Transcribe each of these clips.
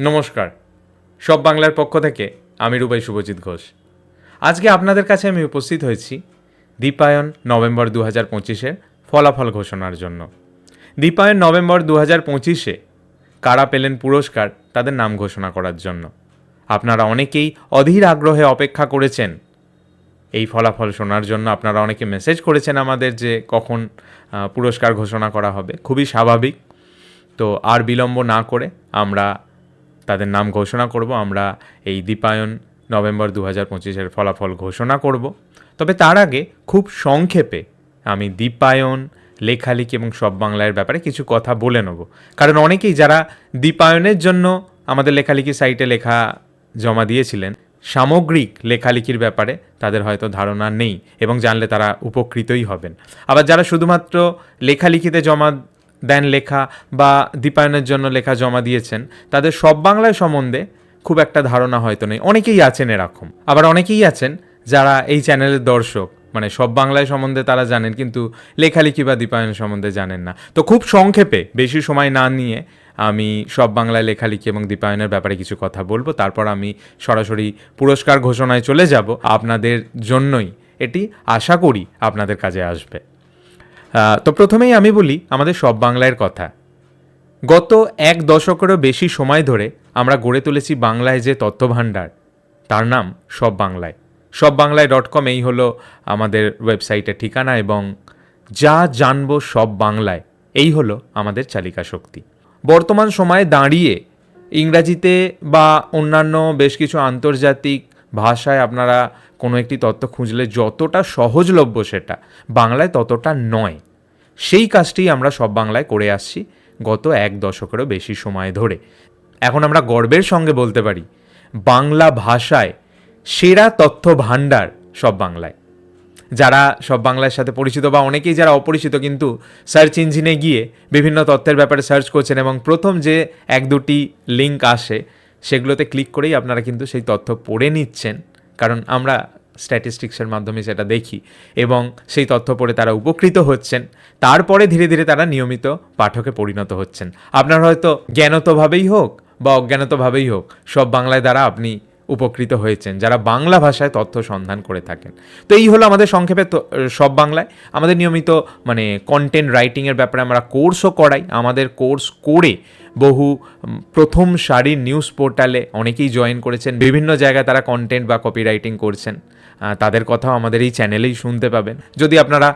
নমস্কার। সব বাংলার পক্ষ থেকে আমি রুবাই শুভজিৎ ঘোষ। আজকে আপনাদের কাছে আমি উপস্থিত হয়েছি দীপায়ন নভেম্বর দু হাজার পঁচিশের ফলাফল ঘোষণার জন্য। দীপায়ন নভেম্বর দু হাজার পঁচিশে কারা পেলেন পুরস্কার, তাদের নাম ঘোষণা করার জন্য। আপনারা অনেকেই অধীর আগ্রহে অপেক্ষা করেছেন। এই ফলাফল শোনার জন্য আপনারা অনেকে মেসেজ করেছেন আমাদের যে কখন পুরস্কার ঘোষণা করা হবে। খুবই স্বাভাবিক। তো আর বিলম্ব না করে আমরা তাদের নাম ঘোষণা করব, আমরা এই দীপায়ন নভেম্বর দু হাজার পঁচিশের ফলাফল ঘোষণা করব। তবে তার আগে খুব সংক্ষেপে আমি দীপায়ন, লেখালেখি এবং সব বাংলার ব্যাপারে কিছু কথা বলে নেব। কারণ অনেকেই যারা দীপায়নের জন্য আমাদের লেখালেখি সাইটে লেখা জমা দিয়েছিলেন, সামগ্রিক লেখালেখির ব্যাপারে তাদের হয়তো ধারণা নেই এবং জানলে তারা উপকৃতই হবেন। আবার যারা শুধুমাত্র লেখালেখিতে জমা দেন লেখা বা দীপায়নের জন্য লেখা জমা দিয়েছেন, তাদের সব বাংলায় সম্বন্ধে খুব একটা ধারণা হয়তো নেই। অনেকেই আছেন এরকম। আবার অনেকেই আছেন যারা এই চ্যানেলের দর্শক মানে সব বাংলায় সম্বন্ধে তারা জানেন, কিন্তু লেখালেখি বা দীপায়ন সম্বন্ধে জানেন না। তো খুব সংক্ষেপে, বেশি সময় না নিয়ে আমি সব বাংলায় লেখালেখি এবং দীপায়নের ব্যাপারে কিছু কথা বলব। তারপর আমি সরাসরি পুরস্কার ঘোষণায় চলে যাব। আপনাদের জন্যই এটি আশা করি আপনাদের কাজে আসবে। তো প্রথমেই আমি বলি আমাদের সব বাংলার কথা। গত এক দশকেরও বেশি সময় ধরে আমরা গড়ে তুলেছি বাংলায় যে তথ্যভাণ্ডার, তার নাম সব বাংলায়। সব বাংলায় ডট কম এই হলো আমাদের ওয়েবসাইটের ঠিকানা এবং যা জানব সব বাংলায়, এই হলো আমাদের চালিকা শক্তি। বর্তমান সময়ে দাঁড়িয়ে ইংরাজিতে বা অন্যান্য বেশ কিছু আন্তর্জাতিক ভাষায় আপনারা কোনো একটি তথ্য খুঁজলে যতটা সহজলভ্য সেটা, বাংলায় ততটা নয়। সেই কাজটি আমরা সব বাংলায় করে আসছি গত এক দশকেরও বেশি সময় ধরে। এখন আমরা গর্বের সঙ্গে বলতে পারি, বাংলা ভাষায় সেরা তথ্য ভাণ্ডার সব বাংলায়। যারা সব বাংলার সাথে পরিচিত বা অনেকেই যারা অপরিচিত কিন্তু সার্চ ইঞ্জিনে গিয়ে বিভিন্ন তথ্যের ব্যাপারে সার্চ করছেন এবং প্রথম যে এক দুটি লিঙ্ক আসে, সেগুলোতে ক্লিক করেই আপনারা কিন্তু সেই তথ্য পড়ে নিচ্ছেন। কারণ আমরা স্ট্যাটিস্টিক্সের মাধ্যমে সেটা দেখি এবং সেই তথ্য পড়ে তারা উপকৃত হচ্ছেন। তারপরে ধীরে ধীরে তারা নিয়মিত পাঠকে পরিণত হচ্ছেন। আপনার হয়তো জ্ঞানতভাবেই হোক বা অজ্ঞানতভাবেই হোক, সব বাংলায় দ্বারা আপনি উপকৃত হয়েছেন, যারা বাংলা ভাষায় তথ্য সন্ধান করে থাকেন। তো এই হলো আমাদের সংক্ষেপে সব বাংলায়। আমাদের নিয়মিত মানে কন্টেন্ট রাইটিংয়ের ব্যাপারে আমরা কোর্সও করাই। আমাদের কোর্স করে বহু প্রথম সারির নিউজ পোর্টালে অনেকেই জয়েন করেছেন। বিভিন্ন জায়গায় তারা কন্টেন্ট বা কপি রাইটিং করছেন তাদের কথাও আমাদের এই চ্যানেলেই শুনতে পাবেন। যদি আপনারা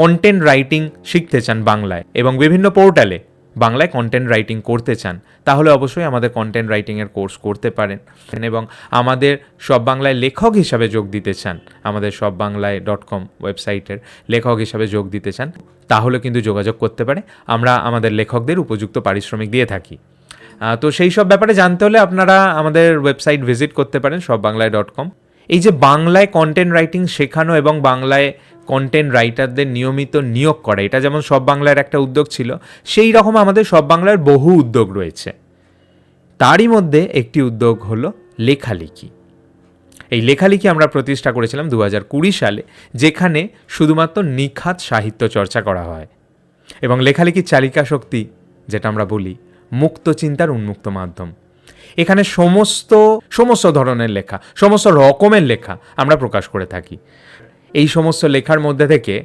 কন্টেন্ট রাইটিং শিখতে চান বাংলায় এবং বিভিন্ন পোর্টালে বাংলায় কন্টেন্ট রাইটিং করতে চান, তাহলে অবশ্যই আমাদের কন্টেন্ট রাইটিংয়ের কোর্স করতে পারেন। এবং আমাদের সব বাংলায় লেখক হিসাবে যোগ দিতে চান, আমাদের সব বাংলায় ডট কম ওয়েবসাইটের লেখক হিসাবে যোগ দিতে চান, তাহলে কিন্তু যোগাযোগ করতে পারে। আমরা আমাদের লেখকদের উপযুক্ত পারিশ্রমিক দিয়ে থাকি। তো সেই সব ব্যাপারে জানতে হলে আপনারা আমাদের ওয়েবসাইট ভিজিট করতে পারেন, সব বাংলায় ডট কম এই যে বাংলায় কন্টেন্ট রাইটিং শেখানো এবং বাংলায় কন্টেন্ট রাইটারদের নিয়মিত নিয়োগ করা। এটা যেমন সব বাংলার একটা উদ্যোগ ছিল, সেই রকম আমাদের সব বাংলার বহু উদ্যোগ রয়েছে। তারই মধ্যে একটি উদ্যোগ হলো লেখালেখি। এই লেখালেখি আমরা প্রতিষ্ঠা করেছিলাম দু হাজার কুড়ি সালে, যেখানে শুধুমাত্র নিখাত সাহিত্য চর্চা করা হয় এবং লেখালেখির চালিকা শক্তি, যেটা আমরা বলি, মুক্ত চিন্তার উন্মুক্ত মাধ্যম। এখানে সমস্ত সমস্ত ধরনের লেখা, সমস্ত রকমের লেখা আমরা প্রকাশ করে থাকি। এই সমস্ত লেখার মধ্যে থেকে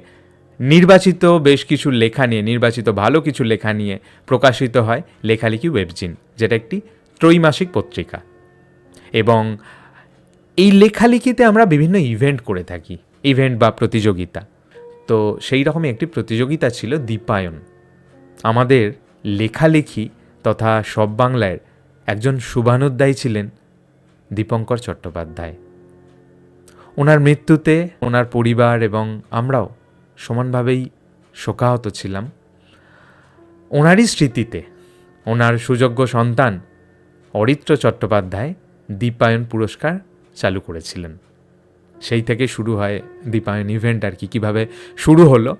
নির্বাচিত বেশ কিছু লেখা নিয়ে, নির্বাচিত ভালো কিছু লেখা নিয়ে প্রকাশিত হয় লেখালেখি ওয়েবজিন, যেটা একটি ত্রৈমাসিক পত্রিকা। এবং এই লেখালেখিতে আমরা বিভিন্ন ইভেন্ট করে থাকি, ইভেন্ট বা প্রতিযোগিতা। তো সেই রকমই একটি প্রতিযোগিতা ছিল দীপায়ন। আমাদের লেখালেখি তথা সব বাংলার একজন শুভানুদ্দায়ী ছিলেন দীপঙ্কর চট্টোপাধ্যায়। ওনার মৃত্যুতে ওনার পরিবার এবং আমরাও সমানভাবেই শোকাহত ছিলাম। ওনারই স্মৃতিতে ওনার সুযোগ্য সন্তান অরিত্র চট্টোপাধ্যায় দীপায়ন পুরস্কার চালু করেছিলেন। সেই থেকে শুরু হয় দীপায়ন ইভেন্ট আর কি, কীভাবে শুরু হলো।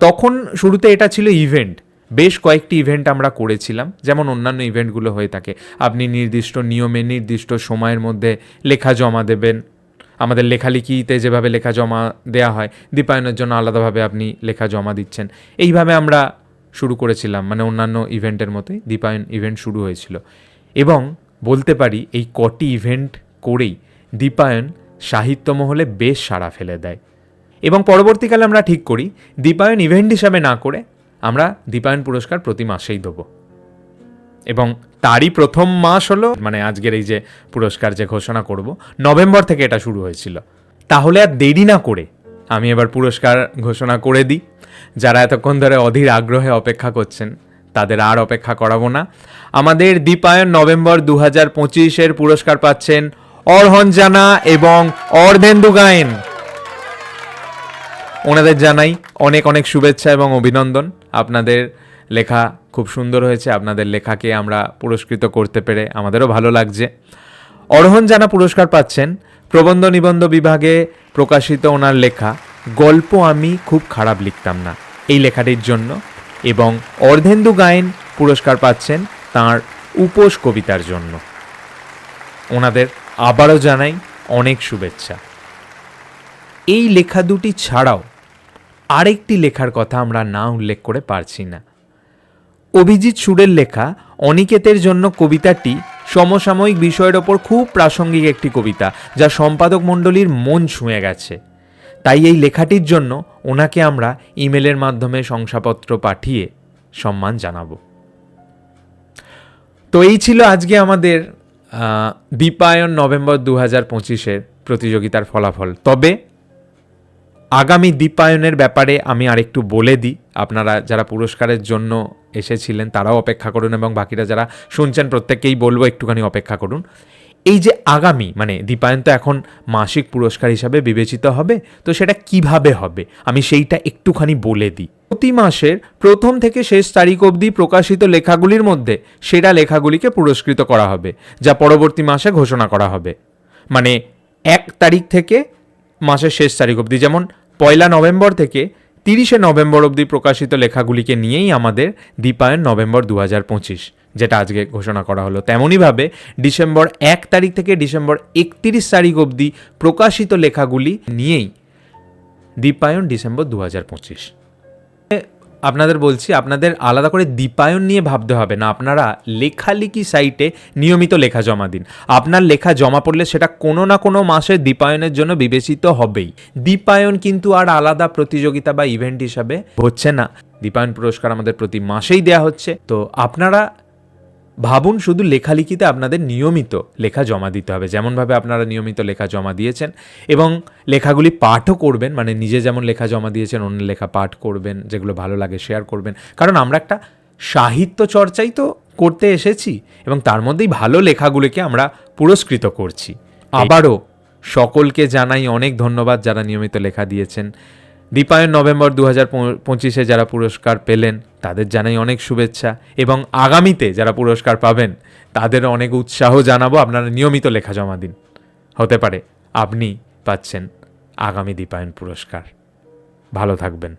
তখন শুরুতে এটা ছিল ইভেন্ট বেশ কয়েকটি ইভেন্ট আমরা করেছিলাম, যেমন অন্যান্য ইভেন্টগুলো হয়ে থাকে। আপনি নির্দিষ্ট নিয়মে, নির্দিষ্ট সময়ের মধ্যে লেখা জমা দেবেন আমাদের লেখালেখিতে যেভাবে লেখা জমা দেওয়া হয়, দীপায়নের জন্য আলাদাভাবে আপনি লেখা জমা দিচ্ছেন। এইভাবে আমরা শুরু করেছিলাম মানে অন্যান্য ইভেন্টের মতোই দীপায়ন ইভেন্ট শুরু হয়েছিল। এবং বলতে পারি এই কটি ইভেন্ট করেই দীপায়ন সাহিত্য মহলে বেশ সাড়া ফেলে দেয়। এবং পরবর্তীকালে আমরা ঠিক করি, দীপায়ন ইভেন্ট হিসাবে না করে আমরা দীপায়ন পুরস্কার প্রতি মাসেই দেবো। এবং তারই প্রথম মাস হলো মানে আজকের এই যে পুরস্কার যে ঘোষণা করব, নভেম্বর থেকে এটা শুরু হয়েছিল। তাহলে আর দেরি না করে আমি এবার পুরস্কার ঘোষণা করে দিই। যারা এতক্ষণ ধরে অধীর আগ্রহে অপেক্ষা করছেন, তাদের আর অপেক্ষা করাবো না। আমাদের দীপায়ন নভেম্বর দু হাজার পঁচিশের পুরস্কার পাচ্ছেন অর্হন জানা এবং অর্ধেন্দু গায়েন। ওনাদের জানাই অনেক অনেক শুভেচ্ছা এবং অভিনন্দন। আপনাদের লেখা খুব সুন্দর হয়েছে। আপনাদের লেখাকে আমরা পুরস্কৃত করতে পেরে আমাদেরও ভালো লাগছে। অরহন জানা পুরস্কার পাচ্ছেন প্রবন্ধ নিবন্ধ বিভাগে প্রকাশিত ওনার লেখা, গল্প আমি খুব খারাপ লিখতাম না। এই লেখাটির জন্য এবং অর্ধেন্দু গায়েন পুরস্কার পাচ্ছেন তার উপোস কবিতার জন্য। ওনাদের আবারও জানাই অনেক শুভেচ্ছা। এই লেখা দুটি ছাড়াও আরেকটি লেখার কথা আমরা না উল্লেখ করে পারছি না। অভিজিৎ সুরের লেখা অনিকেতের জন্য কবিতাটি সমসাময়িক বিষয়ের ওপর খুব প্রাসঙ্গিক একটি কবিতা, যা সম্পাদক মণ্ডলীর মন ছুঁয়ে গেছে। তাই এই লেখাটির জন্য ওনাকে আমরা ইমেলের মাধ্যমে শংসাপত্র পাঠিয়ে সম্মান জানাব। তো এই ছিল আজকে আমাদের দীপায়ন নভেম্বর দু হাজার পঁচিশের প্রতিযোগিতার ফলাফল। তবে আগামী দীপায়নের ব্যাপারে আমি আরেকটু বলে দিই। আপনারা যারা পুরস্কারের জন্য এসেছিলেন, তারাও অপেক্ষা করুন এবং বাকিরা যারা শুনছেন, প্রত্যেককেই বলব একটুখানি অপেক্ষা করুন। এই যে আগামী মানে দীপায়ন তো এখন মাসিক পুরস্কার হিসাবে বিবেচিত হবে, তো সেটা কীভাবে হবে? আমি সেইটা একটুখানি বলে দিই। প্রতি মাসের প্রথম থেকে শেষ তারিখ অবধি প্রকাশিত লেখাগুলির মধ্যে সেরা লেখাগুলিকে পুরস্কৃত করা হবে, যা পরবর্তী মাসে ঘোষণা করা হবে। মানে এক তারিখ থেকে মাসের শেষ তারিখ অবধি, যেমন পয়লা নভেম্বর থেকে তিরিশে নভেম্বর অবধি প্রকাশিত লেখাগুলিকে নিয়েই আমাদের দীপায়ন নভেম্বর দু হাজার পঁচিশ, যেটা আজকে ঘোষণা করা হলো। তেমনইভাবে ডিসেম্বর এক তারিখ থেকে ডিসেম্বর একত্রিশ তারিখ অবধি প্রকাশিত লেখাগুলি নিয়েই দীপায়ন ডিসেম্বর দু হাজার পঁচিশ। আপনাদের বলছি, আপনাদের আলাদা করে দীপায়ন নিয়ে ভাবতে হবে না। আপনারা লেখালেখি সাইটে নিয়মিত লেখা জমা দিন। আপনার লেখা জমা পড়লে সেটা কোনো না কোনো মাসে দীপায়নের জন্য বিবেচিত হবেই। দীপায়ন কিন্তু আর আলাদা প্রতিযোগিতা বা ইভেন্ট হিসাবে হচ্ছে না। দীপায়ন পুরস্কার আমাদের প্রতি মাসেই দেয়া হচ্ছে। তো আপনারা ভাবুন শুধু লেখালেখিতে আপনাদের নিয়মিত লেখা জমা দিতে হবে। যেমনভাবে আপনারা নিয়মিত লেখা জমা দিয়েছেন এবং লেখাগুলি পাঠও করবেন মানে নিজে যেমন লেখা জমা দিয়েছেন অন্য লেখা পাঠ করবেন যেগুলো ভালো লাগে শেয়ার করবেন। কারণ আমরা একটা সাহিত্য চর্চাই তো করতে এসেছি এবং তার মধ্যেই ভালো লেখাগুলিকে আমরা পুরস্কৃত করছি। আবারও সকলকে জানাই অনেক ধন্যবাদ যারা নিয়মিত লেখা দিয়েছেন। দীপায়ন নভেম্বর দু হাজার পঁচিশে যারা পুরস্কার পেলেন, তাদের জানাই অনেক শুভেচ্ছা এবং আগামীতে যারা পুরস্কার পাবেন, তাদের অনেক উৎসাহ জানাব আপনারা নিয়মিত লেখা জমা দিন। হতে পারে আপনি পাচ্ছেন আগামী দীপায়ন পুরস্কার। ভালো থাকবেন।